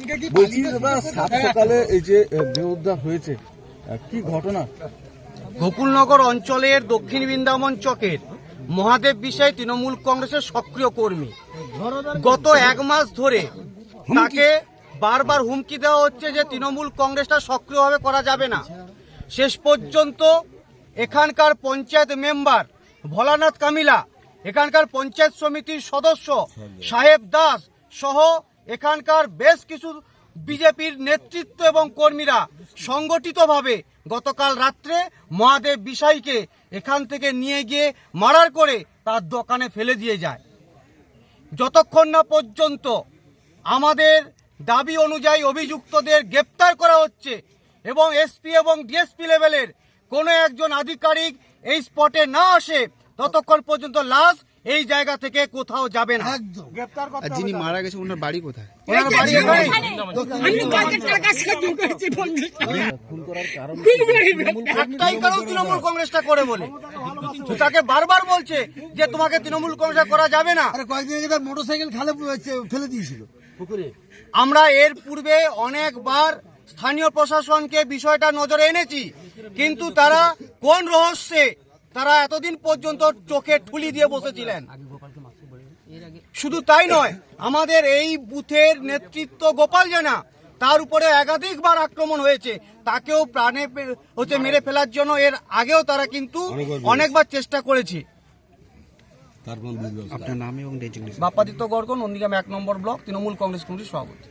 বলছি দাদা সাত সকালে এই যে আহ, হয়েছে কি ঘটনা? গোকুলনগর অঞ্চলের দক্ষিণ বৃন্দাবন চকের মহাদেব বিষয় তৃণমূল কংগ্রেসের সক্রিয় কর্মী। গত এক মাস ধরে তাকে বারবার হুমকি দেওয়া হচ্ছে যে তৃণমূল কংগ্রেসটা সক্রিয়ভাবে করা যাবে না। শেষ পর্যন্ত এখানকার পঞ্চায়েত মেম্বার ভোলানাথ কামিলা এখানকার পঞ্চায়েত সমিতির সদস্য সাহেব দাস সহ এখানকার বেশ কিছু বিজেপির নেতৃত্ব এবং কর্মীরা সংগঠিতভাবে গতকাল রাত্রে মহাদেব বিষাইকে এখান থেকে নিয়ে গিয়ে মারার করে তার দোকানে ফেলে দিয়ে যায়। যতক্ষণ না পর্যন্ত আমাদের দাবি অনুযায়ী অভিযুক্তদের গ্রেপ্তার করা হচ্ছে এবং এসপি এবং ডিএসপি লেভেলের কোনো একজন আধিকারিক এই স্পটে না আসে, ততক্ষণ পর্যন্ত লাশ এই জায়গা থেকে কোথাও যাবে না। গ্রেপ্তার করতে আর যিনি মারা গেছে ওনার বাড়ি কোথায়? ওনার বাড়ি একটাই কারণ তৃণমূল কংগ্রেসটা করে বলে। তাকে বারবার বলছে যে তোমাকে তৃণমূল কংগ্রেস করা যাবে না। আরে কয়েকদিন আগে তার মোটরসাইকেল খালে ফেলে দিয়েছিল। আমরা এর পূর্বে অনেকবার স্থানীয় প্রশাসনকে বিষয়টা নজরে এনেছি। কিন্তু তারা কোন রহস্যে তারা এতদিন পর্যন্ত চোখে ঠুলি দিয়ে বসেছিলেন। শুধু তাই নয় আমাদের এই বুথের নেতৃত্ব গোপাল জানা তার উপরে একাধিকবার আক্রমণ হয়েছে। তাকেও প্রাণে হচ্ছে মেরে ফেলার জন্য এর আগেও তারা কিন্তু অনেকবার চেষ্টা করেছে। আপনার নাম এবং বাপ্পাদিত্য গর্গ নন্দীগ্রাম এক নম্বর ব্লক তৃণমূল কংগ্রেস কমিটির সভাপতি।